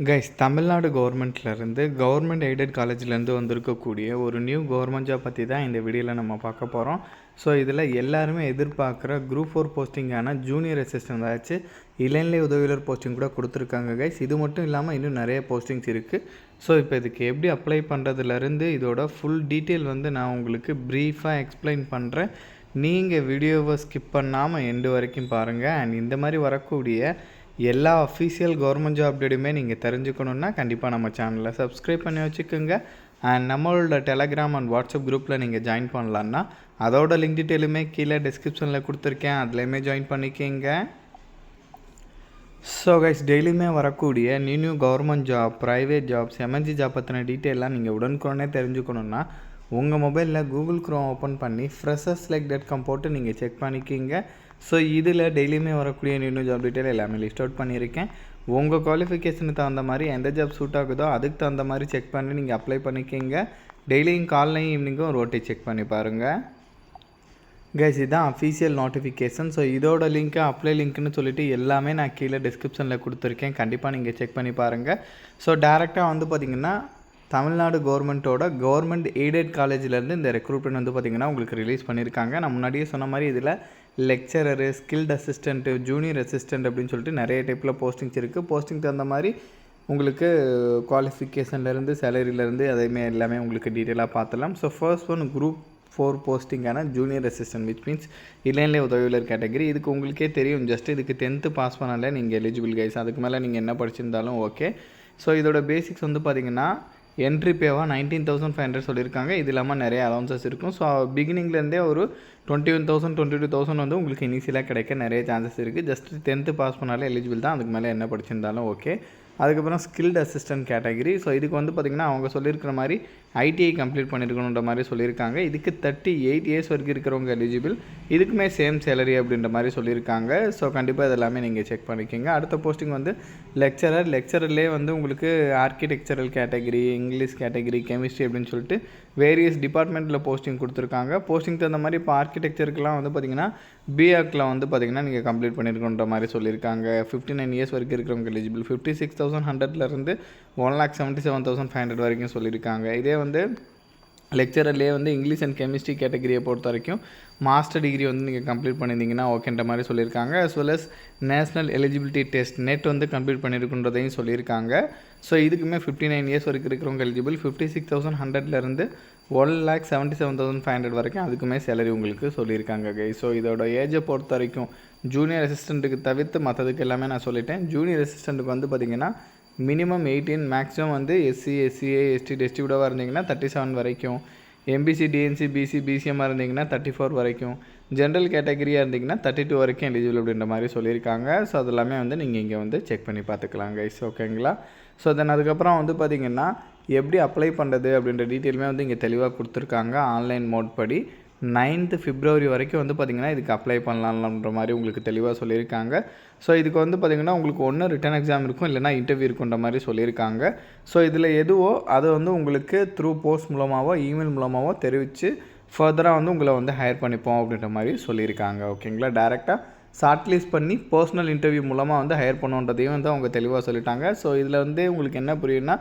Guys Tamil Nadu கவர்மெண்ட்லேருந்து government aided காலேஜ்லேருந்து வந்திருக்கக்கூடிய ஒரு நியூ கவர்மெண்ட் ஜாப் பற்றி தான் இந்த வீடியோவில் நம்ம பார்க்க போகிறோம் ஸோ இதில் எல்லாருமே எதிர்பார்க்குற குரூப் ஃபோர் போஸ்டிங்கான ஜூனியர் அசிஸ்டன்ட் ஆச்சு. இளநிலை உதவியாளர் போஸ்டிங் கூட கொடுத்துருக்காங்க கைஸ் இது மட்டும் இல்லாமல் இன்னும் நிறைய போஸ்டிங்ஸ் இருக்குது ஸோ இப்போ இதுக்கு எப்படி அப்ளை பண்ணுறதுலேருந்து இதோட ஃபுல் டீட்டெயில் வந்து நான் உங்களுக்கு ப்ரீஃபாக எக்ஸ்பிளைன் பண்ணுறேன் நீங்கள் வீடியோவை ஸ்கிப் பண்ணாமல் எண்டு வரைக்கும் பாருங்கள் அண்ட் இந்த மாதிரி வரக்கூடிய எல்லா அஃபீஷியல் கவர்மெண்ட் ஜாப் அப்டேட்டுமே நீங்கள் தெரிஞ்சுக்கணுன்னா கண்டிப்பாக நம்ம சேனலை சப்ஸ்கிரைப் பண்ணி வச்சுக்கோங்க. அண்ட் நம்மளோட டெலகிராம் அண்ட் வாட்ஸ்அப் குரூப்பில் நீங்கள் ஜாயின் பண்ணலான்னா அதோட லிங்க் டீட்டெயிலுமே கீழே டிஸ்கிரிப்ஷனில் கொடுத்துருக்கேன். அதுலேயுமே ஜாயின் பண்ணிக்கோங்க. ஸோ கைஸ் டெய்லியுமே வரக்கூடிய new new government job private jobs MNC job பற்றின டீட்டெயிலாம் நீங்கள் உடனுக்குடனே தெரிஞ்சுக்கணுன்னா உங்கள் மொபைலில் கூகுள் க்ரோம் ஓப்பன் பண்ணி ஃப்ரெஷர்ஸ் லைக் டாட் காம் போட்டு நீங்கள் செக் பண்ணிக்கிங்க. ஸோ இதில் டெய்லியுமே வரக்கூடிய நியூ ஜாப் டீட்டெயில் எல்லாமே லிஸ்ட் அவுட் பண்ணியிருக்கேன். உங்கள் குவாலிஃபிகேஷனுக்கு தகுந்த மாதிரி எந்த ஜாப் சூட் ஆகுதோ அதுக்கு தகுந்த மாதிரி செக் பண்ணி நீங்கள் அப்ளை பண்ணிக்கிங்க. டெய்லியும் காலையும் ஈவினிங்கும் ரோட்டை செக் பண்ணி பாருங்கள் கைஸ் இதுதான் அஃபீஷியல் நோட்டிஃபிகேஷன் ஸோ இதோட லிங்க்கு அப்ளை லிங்க்னு சொல்லிட்டு எல்லாமே நான் கீழே டிஸ்கிரிப்ஷனில் கொடுத்துருக்கேன். கண்டிப்பாக நீங்கள் செக் பண்ணி பாருங்கள் ஸோ டேரெக்டாக வந்து பார்த்திங்கன்னா தமிழ்நாடு கவர்மெண்ட்டோட கவர்மெண்ட் எய்டட் காலேஜ்லேருந்து இந்த ரெக்ரூட்மெண்ட் வந்து பார்த்திங்கன்னா உங்களுக்கு ரிலீஸ் பண்ணியிருக்காங்க. நான் முன்னாடியே சொன்ன மாதிரி இதில் lecturer skilled assistant junior assistant அப்படின்னு சொல்லிட்டு நிறைய டைப்பில் போஸ்டிங்ஸ் இருக்குது போஸ்டிங் தகுந்த மாதிரி உங்களுக்கு குவாலிஃபிகேஷன்லேருந்து சேலரியிலேருந்து அதையுமே எல்லாமே உங்களுக்கு டீட்டெயிலாக பார்த்துலாம் so first one group four போஸ்டிங்கான junior assistant which means இளைநிலை உதவியாளர் கேட்டகரி இதுக்கு உங்களுக்கே தெரியும் ஜஸ்ட் இதுக்கு டென்த்து பாஸ் பண்ணாலே நீங்கள் எலிஜிபிள் கைஸ் அதுக்கு மேலே நீங்கள் என்ன படிச்சிருந்தாலும் ஓகே ஸோ இதோட பேசிக்ஸ் வந்து பார்த்திங்கன்னா என்ட்ரி பேவாக நைன்டீன் தௌசண்ட் ஃபைவ் ஹண்ட்ரட் சொல்லியிருக்காங்க. இது இல்லாமல் நிறைய அலௌன்சஸ் இருக்கும். ஸோ பிகினிங்லேருந்தே ஒரு twenty one thousand twenty two thousand வந்து உங்களுக்கு இனிஷியலாக கிடைக்க நிறைய சான்சஸ் இருக்குது ஜஸ்ட் டென்த்து பாஸ் பண்ணாலே எலிஜிபிள் தான். அதுக்கு மேலே என்ன படிச்சிருந்தாலும் ஓகே அதுக்கப்புறம் ஸ்கில்டு அசிஸ்டன்ட் கேட்டகரி ஸோ இதுக்கு வந்து பார்த்திங்கன்னா அவங்க சொல்லியிருக்கிற மாதிரி ஐடிஐ கம்ப்ளீட் பண்ணியிருக்கணுன்ற மாதிரி சொல்லியிருக்காங்க இதுக்கு தேர்ட்டி எயிட் இயர்ஸ் வரைக்கும் இருக்கிறவங்க எலிஜிபிள் இதுக்குமே சேம் சேலரி அப்படின்ற மாதிரி சொல்லியிருக்காங்க ஸோ கண்டிப்பாக இதெல்லாமே நீங்கள் செக் பண்ணிக்கோங்க. அடுத்த போஸ்டிங் வந்து லெக்சரர் லெக்சரர்லேயே வந்து உங்களுக்கு architectural category English category chemistry அப்படின்னு சொல்லிட்டு வேரியஸ் டிபார்ட்மெண்ட்டில் போஸ்டிங் கொடுத்துருக்காங்க. போஸ்டிங் தகுந்த மாதிரி இப்போ ஆர்கிடெக்சருக்குலாம் வந்து பார்த்திங்கன்னா பிஆக்கில் வந்து பார்த்திங்கன்னா நீங்கள் கம்ப்ளீட் பண்ணியிருக்கோன்ற மாதிரி சொல்லியிருக்காங்க. ஃபிஃப்டி நைன் இயர்ஸ் வரைக்கும் இருக்கிறவங்க எலிஜிபிள் ஃபிஃப்டி சிக்ஸ் தௌசண்ட் ஹண்ட்ரட்லேருந்து one lakh seventy seven thousand five hundred வரைக்கும் சொல்லியிருக்காங்க. இதே வந்து லெக்சரர்லேயே வந்து இங்கிலீஷ் அண்ட் கெமிஸ்ட்ரி கேட்டகரியை பொறுத்த வரைக்கும் மாஸ்டர் டிகிரி வந்து நீங்கள் கம்ப்ளீட் பண்ணியிருந்தீங்கன்னா ஓகேன்ற மாதிரி சொல்லியிருக்காங்க as well as national eligibility test NET வந்து கம்ப்ளீட் பண்ணியிருக்குன்றதையும் சொல்லியிருக்காங்க. ஸோ இதுக்குமே ஃபிஃப்டி நைன் இயர்ஸ் வரைக்கும் இருக்கிறவங்க எலிஜிபிள் ஃபிஃப்டி சிக்ஸ் தௌசண்ட் ஹண்ட்ரட்லேருந்து one lakh seventy seven thousand five hundred வரைக்கும் அதுக்குமே சேலரி உங்களுக்கு சொல்லியிருக்காங்க கை ஸோ இதோட ஏஜை பொறுத்த வரைக்கும் ஜூனியர் அசிஸ்டண்ட்டுக்கு தவிர்த்து மற்றதுக்கு எல்லாமே நான் சொல்லிட்டேன். ஜூனியர் அசிஸ்டண்ட்டுக்கு வந்து பார்த்திங்கன்னா மினிமம் எயிட்டீன் மேக்ஸிமம் வந்து எஸ்சி எஸ்சிஏ எஸ்டி டிஸ்ட்ரிபியூட்டாக இருந்தீங்கன்னா தேர்ட்டி செவன் வரைக்கும். எம்பிசி டிஎன்சி பிசி பிசிஎம்மாக இருந்தீங்கன்னா தேர்ட்டி ஃபோர் வரைக்கும் ஜென்ரல் கேட்டகரியாக இருந்தீங்கன்னா தேர்ட்டி டூ வரைக்கும் எலிஜிபிள் அப்படின்ற மாதிரி சொல்லியிருக்காங்க. ஸோ அது எல்லாமே வந்து நீங்கள் இங்கே வந்து செக் பண்ணி பார்த்துக்கலாம் கைஸ் ஓகேங்களா ஸோ தென் அதுக்கப்புறம் வந்து பார்த்திங்கன்னா எப்படி அப்ளை பண்ணுறது அப்படின்ற டீட்டெயிலுமே வந்து இங்கே தெளிவாக கொடுத்துருக்காங்க ஆன்லைன் மோட் படி. நைன்த்து பிப்ரவரி வரைக்கும் வந்து பார்த்திங்கன்னா இதுக்கு அப்ளை பண்ணலாம்ன்ற மாதிரி உங்களுக்கு தெளிவாக சொல்லியிருக்காங்க. ஸோ இதுக்கு வந்து பார்த்திங்கன்னா உங்களுக்கு ஒன்று ரிட்டன் எக்ஸாம் இருக்கும் இல்லைனா இன்டர்வியூ இருக்குன்ற மாதிரி சொல்லியிருக்காங்க. ஸோ இதில் எதுவோ அதை வந்து உங்களுக்கு த்ரூ போஸ்ட் மூலமாகவோ இமெயில் மூலமாகவோ தெரிவித்து ஃபர்தராக வந்து உங்களை வந்து ஹையர் பண்ணிப்போம் அப்படின்ற மாதிரி சொல்லியிருக்காங்க. ஓகேங்களா டேரெக்டாக ஷார்ட்லிஸ்ட் பண்ணி பர்சனல் இன்டர்வியூ மூலமாக வந்து ஹையர் பண்ணுன்றதையும் வந்து அவங்க தெளிவாக சொல்லிட்டாங்க. ஸோ இதில் வந்து உங்களுக்கு என்ன புரியும்னா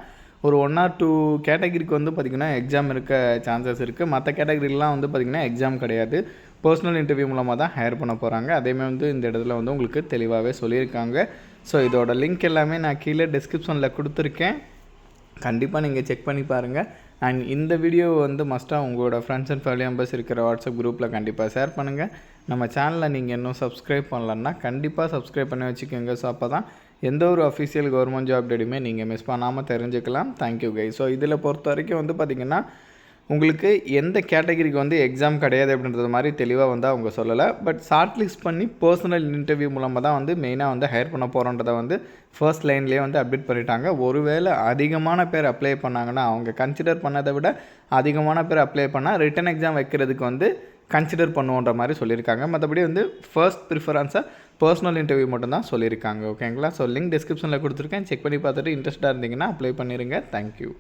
ஒரு ஒன் ஆர் டூ கேட்டகிரிக்கு வந்து பார்த்திங்கன்னா எக்ஸாம் இருக்க சான்சஸ் இருக்குது மற்ற கேட்டகிரிலாம் வந்து பார்த்திங்கன்னா எக்ஸாம் கிடையாது. பர்சனல் இன்டர்வியூ மூலமாக தான் ஹையர் பண்ண போகிறாங்க அதேமே வந்து இந்த இடத்துல வந்து உங்களுக்கு தெளிவாகவே சொல்லியிருக்காங்க. ஸோ இதோட லிங்க் எல்லாமே நான் கீழே டிஸ்கிரிப்ஷனில் கொடுத்துருக்கேன். கண்டிப்பாக நீங்கள் செக் பண்ணி பாருங்கள் அண்ட் இந்த வீடியோ வந்து மஸ்ட்டாக உங்களோட ஃப்ரெண்ட்ஸ் அண்ட் ஃபேமிலி மெம்பர்ஸ் இருக்கிற வாட்ஸ்அப் குரூப்பில் கண்டிப்பாக ஷேர் பண்ணுங்கள் நம்ம சேனலை நீங்கள் இன்னும் சப்ஸ்கிரைப் பண்ணலன்னா கண்டிப்பாக சப்ஸ்கிரைப் பண்ணி வச்சுக்கோங்க. ஸோ அப்போ தான் எந்த ஒரு அஃபிஷியல் கவர்மெண்ட் ஜாப் டேட்டுமே நீங்கள் மிஸ் பண்ணாமல் தெரிஞ்சுக்கலாம். தேங்க்யூ கை ஸோ இதில் பொறுத்த வரைக்கும் வந்து பார்த்திங்கன்னா உங்களுக்கு எந்த கேட்டகரிக்கு வந்து எக்ஸாம் கிடையாது அப்படின்றது மாதிரி தெளிவாக வந்து அவங்க சொல்லலை. பட் ஷார்ட் லிஸ்ட் பண்ணி பர்சனல் இன்டர்வியூ மூலமாக தான் வந்து மெயினாக வந்து ஹையர் பண்ண போகிறோன்றதை வந்து ஃபர்ஸ்ட் லைன்லேயே வந்து அப்டேட் பண்ணிட்டாங்க. ஒருவேளை அதிகமான பேர் அப்ளை பண்ணாங்கன்னா அவங்க கன்சிடர் பண்ணதை விட அதிகமான பேர் அப்ளை பண்ணால் ரிட்டன் எக்ஸாம் வைக்கிறதுக்கு வந்து கன்சிடர் பண்ணுவோன்ற மாதிரி சொல்லியிருக்காங்க. மற்றபடி வந்து ஃபர்ஸ்ட் ப்ரிஃபரன்ஸாக பர்சனல் இன்டர்வியூ மட்டும் தான் சொல்லியிருக்காங்க. ஓகேங்களா ஸோ லிங்க் டிஸ்கிரிப்ஷனில் கொடுத்துருக்கேன். செக் பண்ணி பார்த்துட்டு இன்ட்ரெஸ்ட்டாக இருந்தீங்கன்னா அப்ளை பண்ணிடுங்க தேங்க்யூ